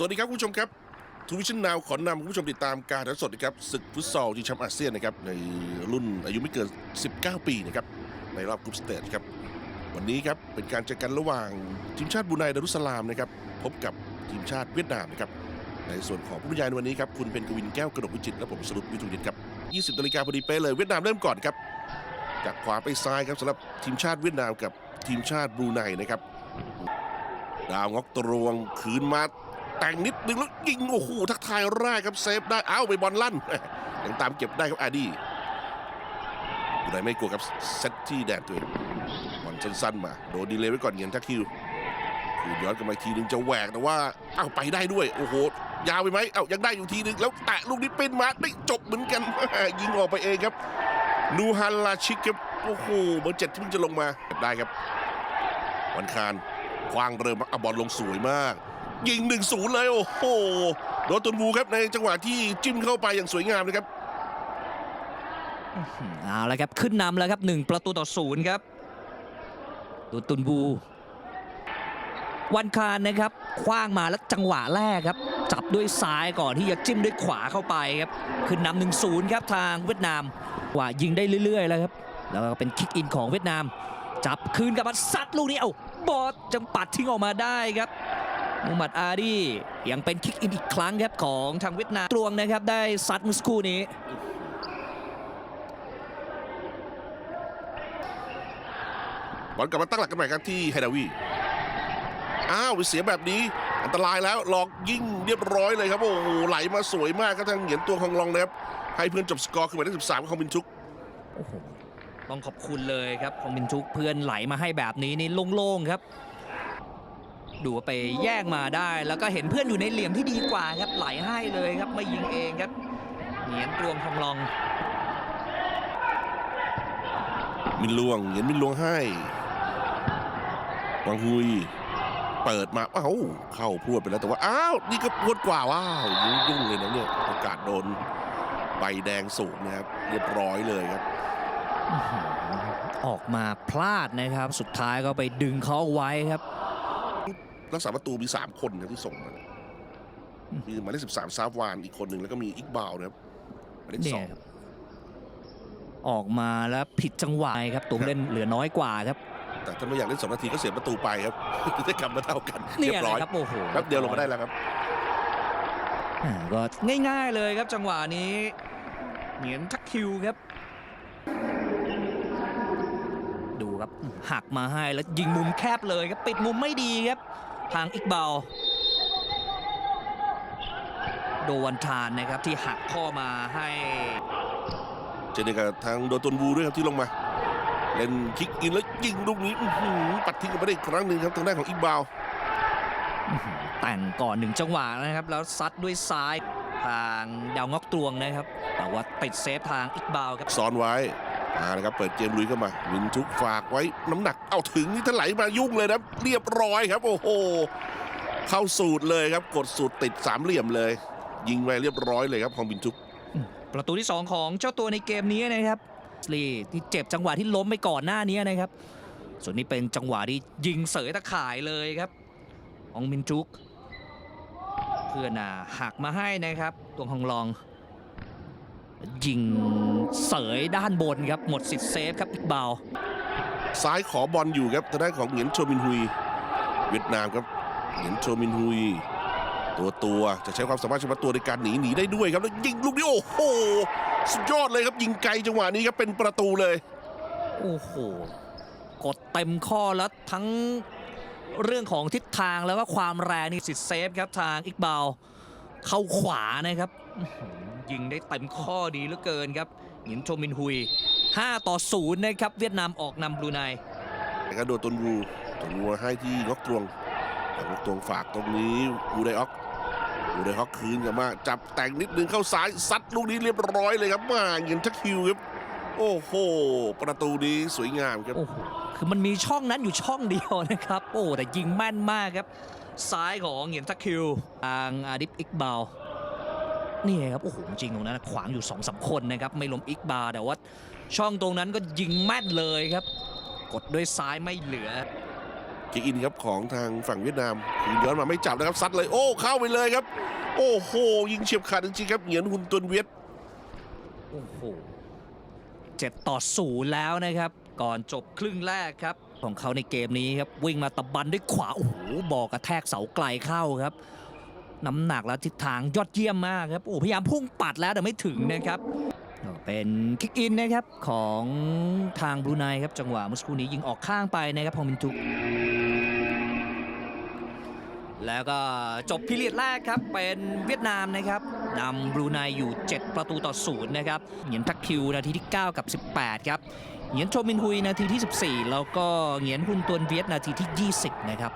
สวัสดีครับคุณผู้ชมครับทูวิชั่นนาวขอนำคุณผู้ชมติดตามการถ่ายทอดสดนะครับศึกฟุตซอลชิงแชมป์อาเซียนนะครับในรุ่นอายุไม่เกิน 19 ปีนะครับในรอบกรุ๊ปสเตจครับวันนี้ครับเป็นการเจอกันระหว่างทีมชาติบรูไนดารุสลามนะครับพบกับทีมชาติเวียดนามนะครับในส่วนของผู้บรรยายในวันนี้ครับคุณเป็นกวินแก้วกระดกวิจิตรและผมสรุปวิทูลยิตครับ 20นาฬิกาพอดีเป๊ะเลยเวียดนามเริ่มก่อนครับจากขวาไปซ้ายครับสำหรับทีมชาติเวียดนามกับทีมชาติบรูไนนะครับดาวงอกตรวงคืนมา แต่งนิดนึงแล้วยิงโอ้โหทักทายแรกครับเซฟได้เอ้าไปบอลลั่นยังตามเก็บได้ครับอาดีดูได้ไม่กลัวครับเซตที่แดนตัวเองบอลสั้นๆมาโดนดีเลยไว้ก่อนเงียนทักคิวคือย้อนกลับมาอีกทีนึงจะแหวกแต่ว่าเอ้าไปได้ด้วยโอ้โหยาวไปไหมเอ้ายังได้อยู่ทีนึงแล้วแตะลูกนี้เป็นมาไม่จบเหมือนกันยิงออกไปเองครับนูฮันลาชิกครับโอ้โหเบอร์เจ็ดที่เพิ่งจะลงมาได้ครับวันคารคว้างเริ่มอบอลลงสวยมาก ยิง1นศูนย์เลยโอ้โหโดนตุนบูครับในจังหวะที่จิ้มเข้าไปอย่างสวยงามนะครับเอาละครับขึ้นนำแล้วครับหนึ่งประตูต่อศูนย์ครับดูตุนบู วันคารนะครับคว้างมาแล้วจังหวะแรกครับ จับด้วยซ้ายก่อนที่จะจิ้มด้วยขวาเข้าไปครับ ขึ้นนำหนึ่งศูนย์ครับทางเวียดนามว่ายิงได้เรื่อยๆแล้วครับ แล้วก็เป็นคิกอินของเวียดนาม จับคืนกับมาซัดลูกนี้เอาบอสจังปัดทิ้งออกมาได้ครับ มูฮัมหมัดอาดียังเป็นคิกอินอีกครั้งครับของทางเวียดนามตรวงนะครับได้ซัดเมุสกครู่นี้บอลกลับมาตั้งหลักกันใหม่ครับที่ไฮดาวีอ้าวเสียแบบนี้อันตรายแล้วหลอกยิงเรียบร้อยเลยครับโอ้โหไหลมาสวยมากครับทางเหงียนตัวของลองนะครับให้เพื่อนจบสกอร์คือหมายเลข13ของบินชุกโอ้โหต้องขอบคุณเลยครับของบินทุกเพื่อนไหลมาให้แบบนี้นี่โล่งๆครับ ดูว่าไปแย่งมาได้ แล้วก็เห็นเพื่อนอยู่ในเหลี่ยมที่ดีกว่าครับไหลให้เลยครับไม่ยิงเองครับเหนียนตรวงทองลอง มินลวงเหงียนมินลวงให้วังฮุย เปิดมาอ้าวเข้าพรวดไปแล้วแต่ว่าอ้าวนี่ก็พรวดกว่าว้าวยุ่งยุ่งเลยนะเนี่ยโอกาสโดนใบแดงสูงนะครับ เรียบร้อยเลยครับอื้อหือออกมาพลาดนะครับ สุดท้ายก็ไปดึงเขาเอาไว้ครับ รักษาประตูมี3คนนะที่ส่งมามีหมายเลข13ซาฟวานอีกคนหนึ่งแล้วก็มีอิกบาวนะครับหมายเลขเนี่สยองครับออกมาแล้วผิดจังหวะครับตัวผู้เล่นเหลือน้อยกว่าครับ แต่ถ้าไม่อยากเล่น2นาทีก็เสียประตูไปครับได้กลับมาเท่ากันเนี่เรียยบร้อยนะครับโอ้โหแป๊บเดียวลงมาได้แล้วครับอ่าก็ง่ายๆเลยครับจังหวะนี้เหนียนทักคิวครับ ดูครับหักมาให้แล้วยิงมุมแคบเลยครับ ปิดมุมไม่ดีครับ ทางอิกบาลโดวันทานนะครับที่หักข้อมาให้เจอเดียวกับทางโดตุนบูด้วยครับที่ลงมา เล่นคิกอินแล้วยิงลูกนี้อื้อหือปัดทิ้งกันไปได้อีกครั้งหนึ่งครับทางด้านของอิกบาวแต่งก่อนหนึ่งจังหวะนะครับ แล้วซัดด้วยซ้ายทางดาวงอกตวงนะครับ แต่ว่าติดเซฟทางอิกบาลครับซ้อนไว้ อ่านะครับเปิดเกมลุยเข้ามาวินทุกฝากไว้น้ำหนักเอาถึงนี่ถ้าไหลมายุ่งเลยนะเรียบร้อยครับ โอ้โหเข้าสูตรเลยครับกดสูตรติดสามเหลี่ยมเลย ยิงไปเรียบร้อยเลยครับของบินทุกประตูที่ 2 ของเจ้าตัวในเกมนี้นะครับลีที่เจ็บจังหวะที่ล้มไปก่อนหน้านี้นะครับ ส่วนนี้เป็นจังหวะที่ยิงเสยตะข่ายเลยครับของมินจุก เพื่อนน่ะหักมาให้นะครับ ตัวฮองลอง ยิงเสยด้านบนครับ หมดสิทธิ์เซฟครับอีกบาวซ้ายขอบอลอยู่ครับทางด้านของเหงียนโชมินฮุย เวียดนามครับเหงียนโชมินฮุย ตัวตัวจะใช้ความสามารถเฉพาะตัวในการหนีหนีได้ด้วยครับแล้วยิงลูกนี้โอ้โหสุดยอดเลยครับยิงไกลจังหวะนี้ครับเป็นประตูเลยโอ้โหกดเต็มข้อแล้วทั้งเรื่องของทิศทางแล้วก็ความแรงนี่สิทธิ์เซฟครับทางอิกบาลเข้าขวานะครับอื้อหือ ยิงได้เต็มข้อดีเหลือเกินครับหยินโชมินฮุย 5 ต่อ 0 นะครับ เวียดนามออกนำบรูไนแต่ก็โดนตนรูตนรูให้ที่งอกตวงแต่งอกตวงฝากตรงนี้อูไดออกอูไดออกคืนกลับมาจับแต่งนิดนึงเข้าซ้ายซัดลูกนี้เรียบร้อยเลยครับมาเงินทักคิวครับโอ้โห ประตูนี้สวยงามครับ โอ้โห คือมันมีช่องนั้นอยู่ช่องเดียวนะครับ โอ้ แต่ยิงแม่นมากครับ ซ้ายของเหงียนทักคิวทางอาดิฟอิกบาล นี่ครับ โอ้โห จริงตรงนั้นขวางอยู่2อสาคนนะครับ ไม่ล้มอิกบาลแต่ว่าช่องตรงนั้นก็ยิงแม่นเลยครับ กดด้วยซ้ายไม่เหลือเช็คอินครับของทางฝั่งเวียดนามคืนย้อนมาไม่จับนะครับซัดเลยโอ้เข้าไปเลยครับ โอ้โห ยิงเฉียบขาดจริงๆครับเหงียนหุนตุนเวียดโอ้โหเจ็ดต่อศูนย์แล้วนะครับ ก่อนจบครึ่งแรกครับ ของเขาในเกมนี้ครับวิ่งมาตะบันด้วยขวาโอ้โหบอกกระแทกเสาไกลเข้าครับ น้ำหนักและทิศทางยอดเยี่ยมมากครับโอ้พยายามพุ่งปัดแล้วแต่ไม่ถึงนะครับเป็นคิกอินนะครับของทางบรูไนครับจังหวะเมื่อสักครู่นี้ยิงออกข้างไปนะครับพองมินจุกแล้วก็จบพิเรียดแรกครับเป็นเวียดนามนะครับนำบรูไนอยู่ 7 ประตูต่อศูนย์นะครับเหงียนทักคิวนาทีที่ 9 กับ 18 ครับ เหงียนโชมินฮุยนาทีที่ 14 แล้วก็เหงียนฮุนตวนเวียดนาทีที่ 20 นะครับ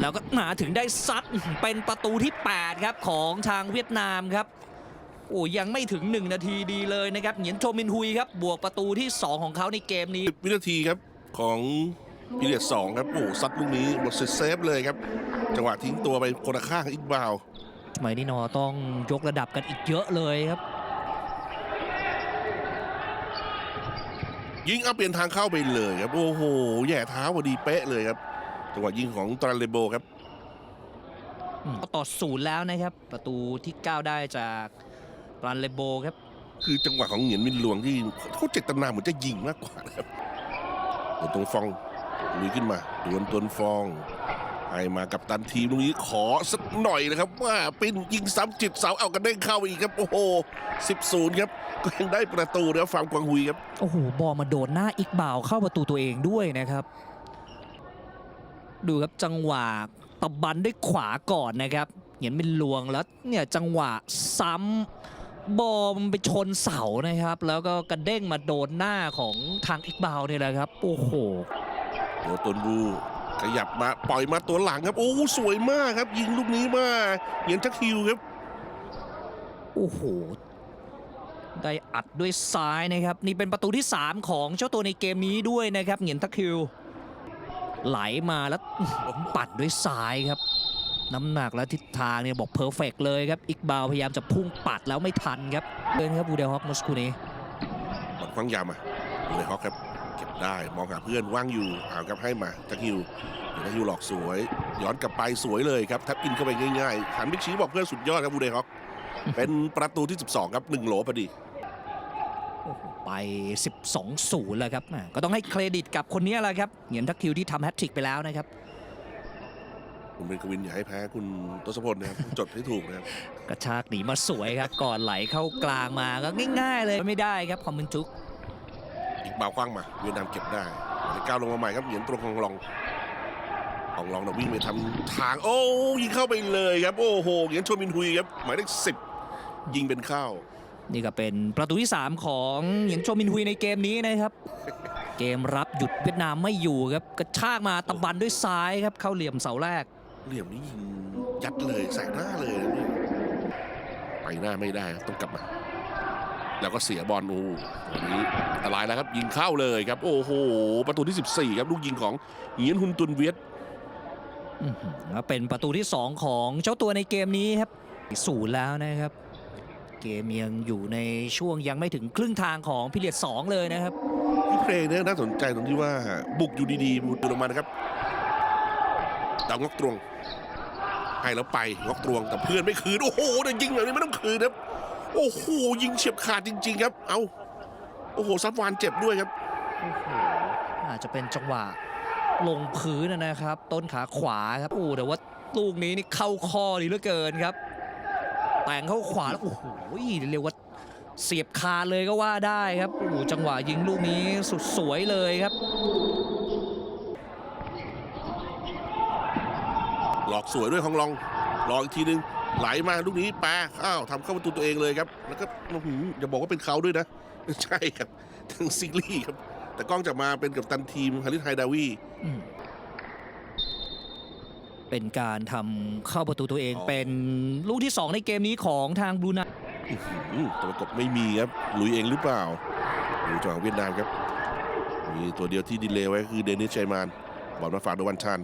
แล้วก็มาถึงได้ซัดเป็นประตูที่ 8 ครับของทางเวียดนามครับ โอ้ยังไม่ถึง 1 นาทีดีเลยนะครับเหงียนโชมินฮุยครับ บวกประตูที่ 2 ของเขาในเกมนี้10วินาทีครับของพีเรียดสองครับโอ้โหซัดลูกนี้หมดเซฟเลยครับ จังหวะทิ้งตัวไปคนละข้างอีกบาวสมัยนี้นอต้องยกระดับกันอีกเยอะเลยครับ ยิงเอาเปลี่ยนทางเข้าไปเลยครับ โอ้โหแย่เท้าพอดีเป๊ะเลยครับจังหวะยิงของตรันเลโบครับอืมก็ต่อศูนย์แล้วนะครับ ประตูที่ 9 ได้จากรันเลโบครับ คือจังหวะของเหงียนมินหลวงที่เขาเจตนาเหมือนจะยิงมากกว่านะครับเดี๋ยวตรงฟองลุยขึ้นมาดวลตวนฟอง ให้มากับตันทีมตรงนี้ขอสักหน่อยนะครับว่าปิ้นยิงซ้ำจิตเสาเอากันได้เข้าอีกครับ โอ้โห10ศูนย์ครับก็ยังได้ประตูนะครับฟาร์มกวางฮุยครับ โอ้โห บอลมาโดนหน้าอีกบ่าวเข้าประตูตัวเองด้วยนะครับ ดูครับจังหวะตบบันด้วยขวาก่อนนะครับเหงียนเป็นลวงแล้วเนี่ยจังหวะซ้ำบอลมันไปชนเสานะครับ แล้วก็กระเด้งมาโดนหน้าของทางอีกบ่าวเนี่ยแหละครับ โอ้โหโดนตนบู ขยับมาปล่อยมาตัวหลังครับ โอ้สวยมากครับ ยิงลูกนี้มาเหงียนทักฮิวครับ โอ้โห ได้อัดด้วยซ้ายนะครับ นี่เป็นประตูที่ 3 ของเจ้าตัวในเกมนี้ด้วยนะครับเหงียนทักคิว ไหลมาแล้วอื้อหือปัดด้วยซ้ายครับ น้ำหนักและทิศทางเนี่ยบอกเพอร์เฟกเลยครับ อิกบาวพยายามจะพุ่งปัดแล้วไม่ทันครับเดินครับบูเดลฮอกมอสคูนี้บอลคว้างยาวมาเลยฮอกครับ เก็บได้มองหาเพื่อนว่างอยู่เอาครับให้มาทักฮิวเดี๋ยวทักฮิวหลอกสวย ย้อนกลับไปสวยเลยครับทับอินเข้าไปง่ายๆหันไปชี้บอกเพื่อนสุดยอดครับบูเดฮอกเป็นประตูที่ 12 ครับหนึ่งโหลพอดีโอ้โหไป 12-0แล้วครับแหม่ก็ต้องให้เครดิตกับคนนี้แหละครับเหงียนทักคิวที่ทำแฮตทริกไปแล้วนะครับ คุณเป็นกวินอย่าให้แพ้คุณทศพลนะครับ จดให้ถูกนะครับ กระชากหนีมาสวยครับ ก่อนไหลเข้ากลางมาก็ง่าย ๆ เลยไม่ได้ครับคอมมินจุก อีกบาวคว้างมาเวียดนามเก็บได้หมายเลขเก้าลงมาใหม่ครับเหรียญตรงของลองของลองนะวิ่งไปทำทาง โอ้ยิงเข้าไปเลยครับ โอ้โหเหรียญโชมินฮุยครับหมายเลขสิบยิงเป็นเข้า นี่ก็เป็นประตูที่ 3 ของเหยียงโชมินฮุยในเกมนี้นะครับ เกมรับหยุดเวียดนามไม่อยู่ครับกระชากมาตะบันด้วยซ้ายครับ เข้าเหลี่ยมเสาแรก เหลี่ยมนี้ยิงยัดเลยใส่หน้าเลยนะเนี่ยไปหน้าไม่ได้ครับต้องกลับมา แล้วก็เสียบอลโอ้วันนี้อันตรายแล้วครับยิงเข้าเลยครับ โอ้โห ประตูที่ 14 ครับลูกยิงของเหงียนฮุนตุนเวียดอื้อหือแล้วเป็นประตูที่ 2 ของเจ้าตัวในเกมนี้ครับศูนย์แล้วนะครับ เกมยังอยู่ในช่วงยังไม่ถึงครึ่งทางของพิเรียด2เลยนะครับที่เพลงเนี่ยน่าสนใจตรงที่ว่าบุกอยู่ดีๆบุกตัวลงมานะครับดาวงอกตรวงให้แล้วไปงอกตรวงแต่เพื่อนไม่คืน โอ้โหเดี๋ยวยิงแบบนี้ไม่ต้องคืนครับ โอ้โหยิงเฉียบขาดจริง ๆ ครับ เอาโอ้โหซับวานเจ็บด้วยครับโอ้โหอาจจะเป็นจังหวะลงพื้นนะครับ ต้นขาขวาครับโอ้แต่ว่าลูกนี้นี่เข้าคอดีเหลือเกินครับ แต่งเข้าขวาแล้วโอ้โหเรียกว่าเสียบคาเลยก็ว่าได้ครับโอ้โหจังหวะยิงลูกนี้สุดสวยเลยครับ หลอกสวยด้วยของลองหลอกอีกทีนึง ไหลมาลูกนี้แปรอ้าวทำเข้าประตูตัวเองเลยครับ แล้วก็อื้อหืออย่าบอกว่าเป็นเขาด้วยนะ ใช่ครับทั้งซิงลี่ครับ แต่กล้องจะมาเป็นกับตันทีมฮาริสไฮดาวีอืมเป็นการทำเข้าประตูตัวเองอ๋อเป็นลูกที่ 2 ในเกมนี้ของทางบรูไนอื้อหือตัวประกบไม่มีครับลุยเองหรือเปล่าดูจังหวะของเวียดนามครับ มีตัวเดียวที่ดีเลย์ไว้คือเดนิสชัยมานบอลมาฝากโดยวันชาน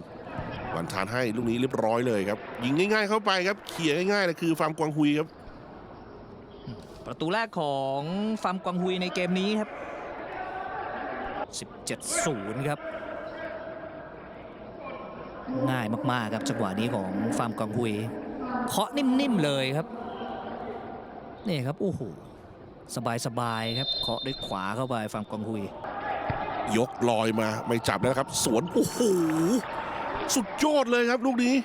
วันชานให้ลูกนี้เรียบร้อยเลยครับ ยิงง่าย ๆ เข้าไปครับเขี่ยง่ายๆเลยคือฟาร์มกวางฮุยครับ ประตูแรกของฟาร์มกวางฮุยในเกมนี้ครับ 17-0 ครับ ง่ายมากๆครับจังหวะนี้ของฟาร์มกองฮุยเคาะนิ่มๆเลยครับนี่ครับโอ้โหสบายๆครับเคาะด้วยขวาเข้าไปฟาร์มกองฮุยยกลอยมาไม่จับแล้วนะครับ สวน โอ้โห สุดยอดเลยครับ ลูกนี้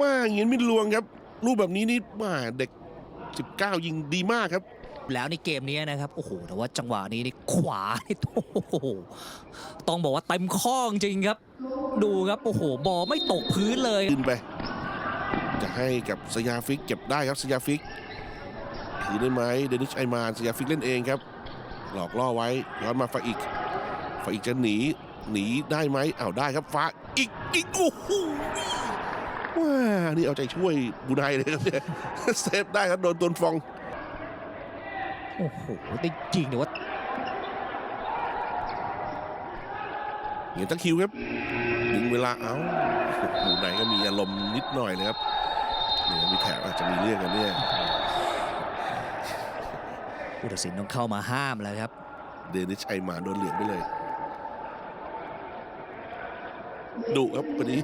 ว่าเงียนมิดลวงครับ ลูกแบบนี้นี่ว่าเด็ก 19 ยิงดีมากครับ แล้วในเกมนี้นะครับ โอ้โห แต่ว่าจังหวะนี้นี่ขวานี่โอ้โห ต้องบอกว่าเต็มข้อจริงๆครับ ดูครับ โอ้โห บอลไม่ตกพื้นเลยขึ้นไป จะให้กับสยาฟิกเก็บได้ครับสยาฟิกถือได้ไหมเดนิสไอมานสยาฟิกเล่นเองครับ หลอกล่อไว้ย้อนมาฟาอีกฟาอีกจะหนีหนีได้ไหมอ้าวได้ครับฟ้า อีกอีกโอ้โหว้านี่เอาใจช่วยบูไนเลยครับเนี่ยเซฟได้ครับโดนตวนฟอง โอ้โหได้จริงแต่ว่าเหงียนตะคิวครับดึงเวลาเอ้าบูไนก็มีอารมณ์นิดหน่อยเลยครับเนี่ยมีแถบอาจจะมีเรื่องกันเนี่ยผู้ตัดสินต้องเข้ามาห้ามแล้วครับ เดนิสไอมานโดนเหลืองไปเลย ดุครับวันนี้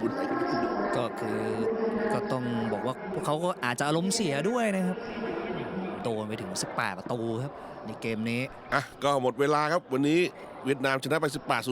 บูไนก็ดุก็คือก็ต้องบอกว่าพวกเขาก็อาจจะอารมณ์เสียด้วยนะครับโดนไปถึง 18 ประตูครับ ในเกมนี้ อะก็หมดเวลาครับวันนี้เวียดนามชนะไป 18